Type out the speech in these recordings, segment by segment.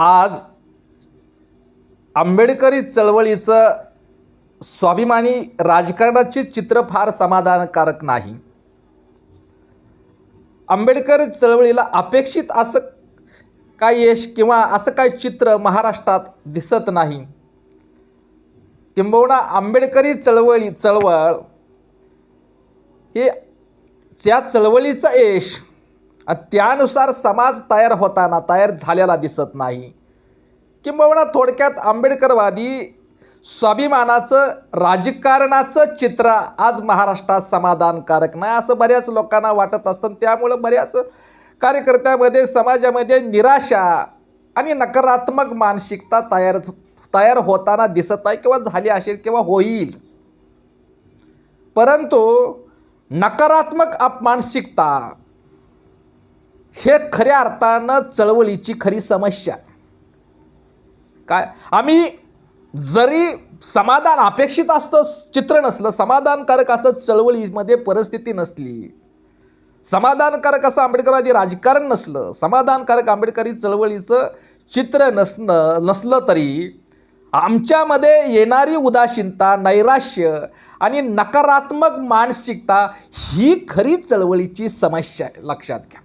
आज आंबेडकरी चळवळीचं स्वाभिमानी राजकारणाचे चित्र फार समाधानकारक नाही. आंबेडकर चळवळीला अपेक्षित असं काय यश किंवा असं काय चित्र महाराष्ट्रात दिसत नाही. किंबहुना आंबेडकरी चळवळी चळवळ हे त्या चळवळीचं यश त्यानुसार समाज तयार होताना तयार झालेला दिसत नाही. किंबहुना थोडक्यात आंबेडकरवादी स्वाभिमानाचं राजकारणाचं चित्र आज महाराष्ट्रात समाधानकारक नाही असं बऱ्याच लोकांना वाटत असतं. त्यामुळं बऱ्याच कार्यकर्त्यामध्ये समाजामध्ये निराशा आणि नकारात्मक मानसिकता तयार तयार होताना दिसत आहे किंवा झाली असेल किंवा होईल. परंतु नकारात्मक अपमानसिकता हे खऱ्या अर्थानं चळवळीची खरी समस्या. काय? आम्ही जरी समाधान अपेक्षित असतं चित्र नसलं समाधानकारक असं चळवळीमध्ये परिस्थिती नसली समाधानकारक असं आंबेडकरवादी राजकारण नसलं समाधानकारक आंबेडकरी चळवळीचं चित्र नसणं नसलं तरी आमच्यामध्ये येणारी उदासीनता नैराश्य आणि नकारात्मक मानसिकता ही खरी चळवळीची समस्या आहे. लक्षात घ्या.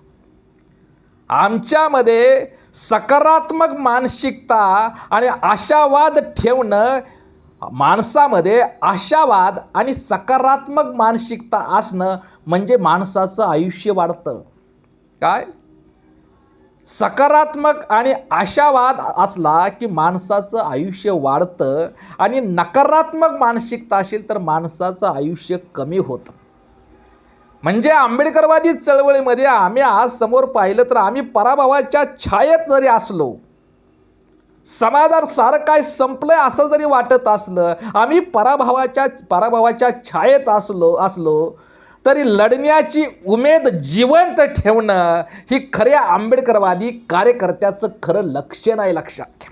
आमच्यामध्ये सकारात्मक मानसिकता आणि आशावाद ठेवणं माणसामध्ये आशावाद आणि सकारात्मक मानसिकता असणं म्हणजे माणसाचं आयुष्य वाढतं. काय? सकारात्मक आणि आशावाद असला की माणसाचं आयुष्य वाढतं आणि नकारात्मक मानसिकता असेल तर माणसाचं आयुष्य कमी होतं. म्हणजे आंबेडकरवादी चळवळीमध्ये आम्ही आज समोर पाहिलं तर आम्ही पराभवाच्या छायेत जरी असलो समाधान सारं काय संपलंय असं जरी वाटत असलं आम्ही पराभवाच्या पराभवाच्या छायेत असलो असलो तरी लढण्याची उमेद जिवंत ठेवणं ही खऱ्या आंबेडकरवादी कार्यकर्त्याचं खरं लक्ष नाही लक्षात. घ्या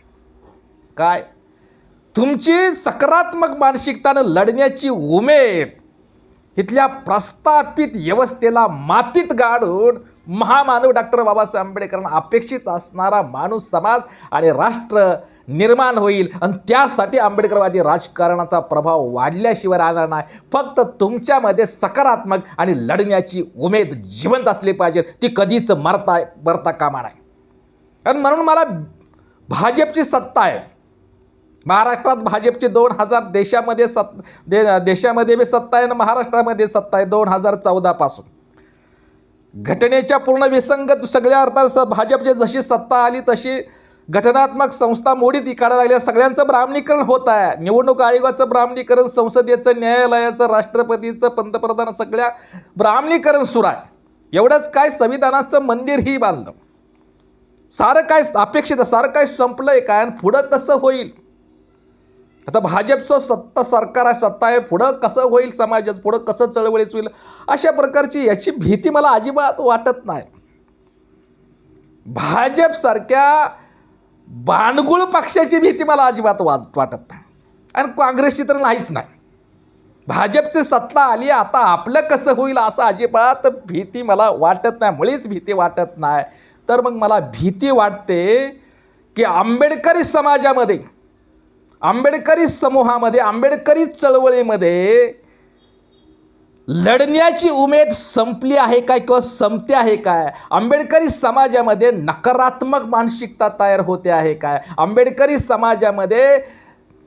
काय? तुमची सकारात्मक मानसिकतानं लढण्याची उमेद इथल्या प्रस्थापित व्यवस्थेला मातीत गाडून महामानव डॉक्टर बाबासाहेब आंबेडकरांना अपेक्षित असणारा माणूस समाज आणि राष्ट्र निर्माण होईल. आणि त्यासाठी आंबेडकरवादी राजकारणाचा प्रभाव वाढल्याशिवाय राहणार नाही. फक्त तुमच्यामध्ये सकारात्मक आणि लढण्याची उमेद जिवंत असली पाहिजे. ती कधीच मरता मरता कामा नाही. आणि म्हणून मला भाजपची सत्ता आहे. महाराष्ट्रात भाजपची दोन हजार देशामध्ये सत् दे देशामध्ये बी सत्ता आहे आणि महाराष्ट्रामध्ये सत्ता आहे दोन हजार चौदापासून घटनेच्या पूर्ण विसंगत सगळ्या अर्थात स भाजपची जशी सत्ता आली तशी घटनात्मक संस्था मोडीत काढायला लागल्या. सगळ्यांचं ब्राह्मणीकरण होत आहे. निवडणूक आयोगाचं ब्राह्मणीकरण संसदेचं न्यायालयाचं राष्ट्रपतीचं पंतप्रधान सगळ्या ब्राह्मणीकरण सुरू आहे. एवढंच काय संविधानाचं मंदिरही बांधलं. सारं काय अपेक्षित सारं काय संपलंय काय? आणि पुढं कसं होईल? आता भाजपचं सत्ता सरकार आहे सत्ता आहे पुढं कसं होईल समाजात पुढं कसं चळवळीच होईल अशा प्रकारची याची भीती मला अजिबात वाटत नाही. भाजपसारख्या बाणगुळ पक्षाची भीती मला अजिबात वाज वाटत नाही. आणि काँग्रेसची तर नाहीच नाही. भाजपची सत्ता आली आता आपलं कसं होईल असं अजिबात भीती मला वाटत नाही मुळीच भीती वाटत नाही. तर मग मला भीती वाटते की आंबेडकरी समाजामध्ये आंबेडकरी समूहामध्ये आंबेडकरी चळवळीमध्ये लढण्याची उमेद संपली आहे काय किंवा संपते आहे काय? आंबेडकरी समाजामध्ये नकारात्मक मानसिकता तयार होते आहे काय? आंबेडकरी समाजामध्ये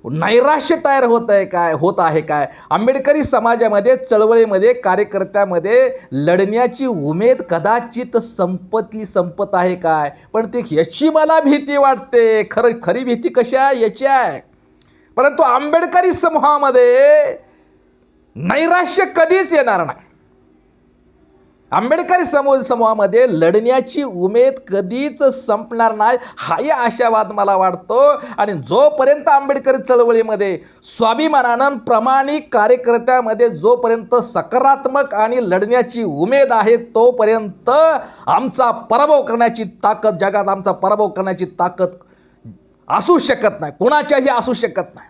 नैराश्य तयार होत आहे काय? होत आहे काय? आंबेडकरी समाजामध्ये चळवळीमध्ये कार्यकर्त्यामध्ये लढण्याची उमेद कदाचित संपतली संपत आहे काय? पण ती याची मला भीती वाटते. खरं खरी भीती कशी आहे? याची आहे. परंतु आंबेडकरी समूहामध्ये नैराश्य कधीच येणार नाही. आंबेडकरी समूह समूहामध्ये लढण्याची उमेद कधीच संपणार नाही हाही आशावाद मला वाटतो. आणि जोपर्यंत आंबेडकरी चळवळीमध्ये स्वाभिमानानं प्रामाणिक कार्यकर्त्यामध्ये जोपर्यंत सकारात्मक आणि लढण्याची उमेद आहे तोपर्यंत आमचा पराभव करण्याची ताकद जगात आमचा पराभव करण्याची ताकद असू शकत नाही. कुणाच्याही असू शकत नाही.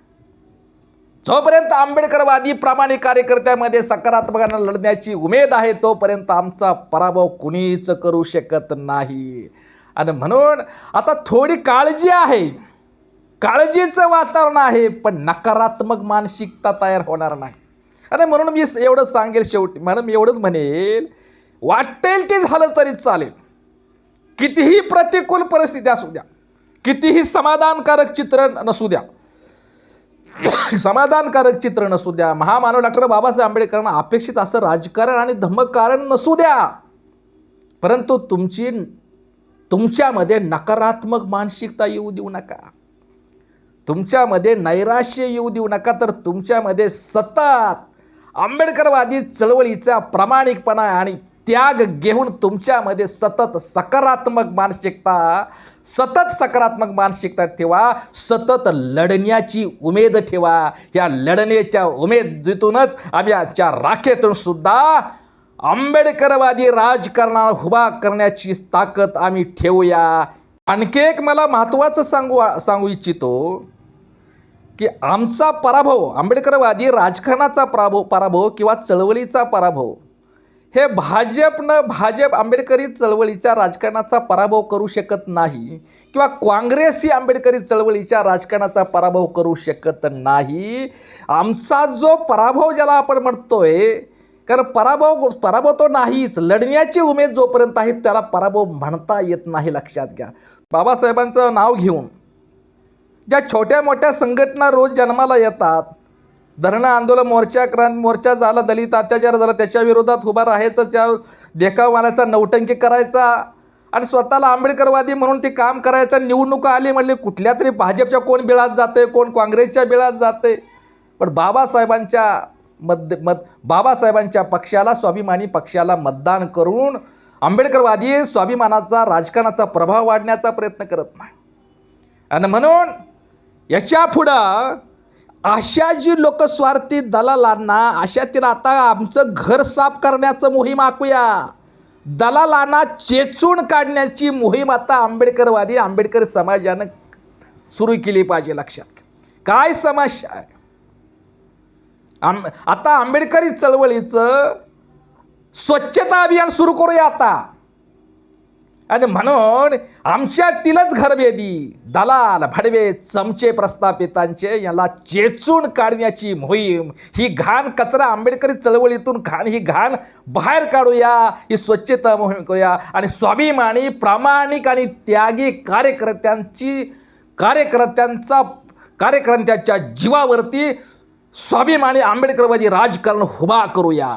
जोपर्यंत आंबेडकरवादी प्रामाणिक कार्यकर्त्यामध्ये सकारात्मकांना लढण्याची उमेद आहे तोपर्यंत आमचा पराभव कुणीच करू शकत नाही. आणि म्हणून आता थोडी काळजी आहे. काळजीचं वातावरण आहे पण नकारात्मक मानसिकता तयार होणार नाही. आणि म्हणून मी एवढं सांगेल शेवटी. म्हणून मी एवढंच म्हणेल वाटेल ते झालं तरी चालेल. कितीही प्रतिकूल परिस्थिती असू द्या. कितीही समाधानकारक चित्र नसू द्या. समाधानकारक चित्र नसू द्या. महामानव डॉक्टर बाबासाहेब आंबेडकरांना अपेक्षित असं राजकारण आणि धम्मकारण नसू द्या. परंतु तुमची तुमच्यामध्ये नकारात्मक मानसिकता येऊ देऊ नका. तुमच्यामध्ये नैराश्य येऊ देऊ नका. तर तुमच्यामध्ये सतत आंबेडकरवादी चळवळीचा प्रामाणिकपणा आणि त्याग घेऊन तुमच्यामध्ये सतत सकारात्मक मानसिकता सतत सकारात्मक मानसिकता ठेवा सतत लढण्याची उमेद ठेवा. या लढण्याच्या उमेदीतूनच आम्ही आमच्या राखेतून सुद्धा आंबेडकरवादी राजकारणाला उभा करण्याची ताकद आम्ही ठेवूया. आणखी एक मला महत्त्वाचं सांगू सांगू इच्छितो की आमचा पराभव आंबेडकरवादी राजकारणाचा पराभव पराभव किंवा चळवळीचा पराभव हे भाजपनं भाजप आंबेडकरी चळवळीच्या राजकारणाचा पराभव करू शकत नाही किंवा काँग्रेस ही आंबेडकरी चळवळीच्या राजकारणाचा पराभव करू शकत नाही. आमचा जो पराभव ज्याला आपण म्हणतोय कारण पराभव पराभव तो नाहीच लढण्याची उमेद जोपर्यंत आहे त्याला पराभव म्हणता येत नाही लक्षात घ्या. बाबासाहेबांचं नाव घेऊन ज्या छोट्या मोठ्या संघटना रोज जन्माला येतात धरणं आंदोलन मोर्चा क्रांत मोर्चा झाला दलित अत्याचार झाला त्याच्या विरोधात उभा राहायचं त्या देखाव मारायचा नौटंकी करायचा. आणि स्वतःला आंबेडकरवादी म्हणून ते काम करायचं निवडणुका आली म्हणले कुठल्या तरी भाजपच्या कोण बिळात जाते कोण काँग्रेसच्या बिळात जाते पण बाबासाहेबांच्या मत मत बाबासाहेबांच्या पक्षाला स्वाभिमानी पक्षाला मतदान करून आंबेडकरवादी स्वाभिमानाचा राजकारणाचा प्रभाव वाढण्याचा प्रयत्न करत नाही. आणि म्हणून याच्या पुढं अशा जी लोक स्वार्थी दलालांना अशातील आता आमचं घर साफ करण्याचं मोहीम आखूया. दलालांना चेचून काढण्याची मोहीम आता आंबेडकरवादी आंबेडकर समाजानं सुरू केली पाहिजे लक्षात काय समस्या आहे? आम आता आंबेडकरी चळवळीचं स्वच्छता अभियान सुरू करूया आता. आणि म्हणून आमच्यातीलच घरभेदी दलाल भडवे चमचे प्रस्थापितांचे याला चेचून काढण्याची मोहीम. ही घाण कचरा आंबेडकरी चळवळीतून घाण ही घाण बाहेर काढूया ही स्वच्छता मोहीम करूया. आणि स्वाभिमानी प्रामाणिक आणि त्यागी कार्यकर्त्यांची कार्यकर्त्यांचा कार्यकर्त्यांच्या जीवावरती स्वाभिमानी आंबेडकरवादी राजकारण उभा करूया.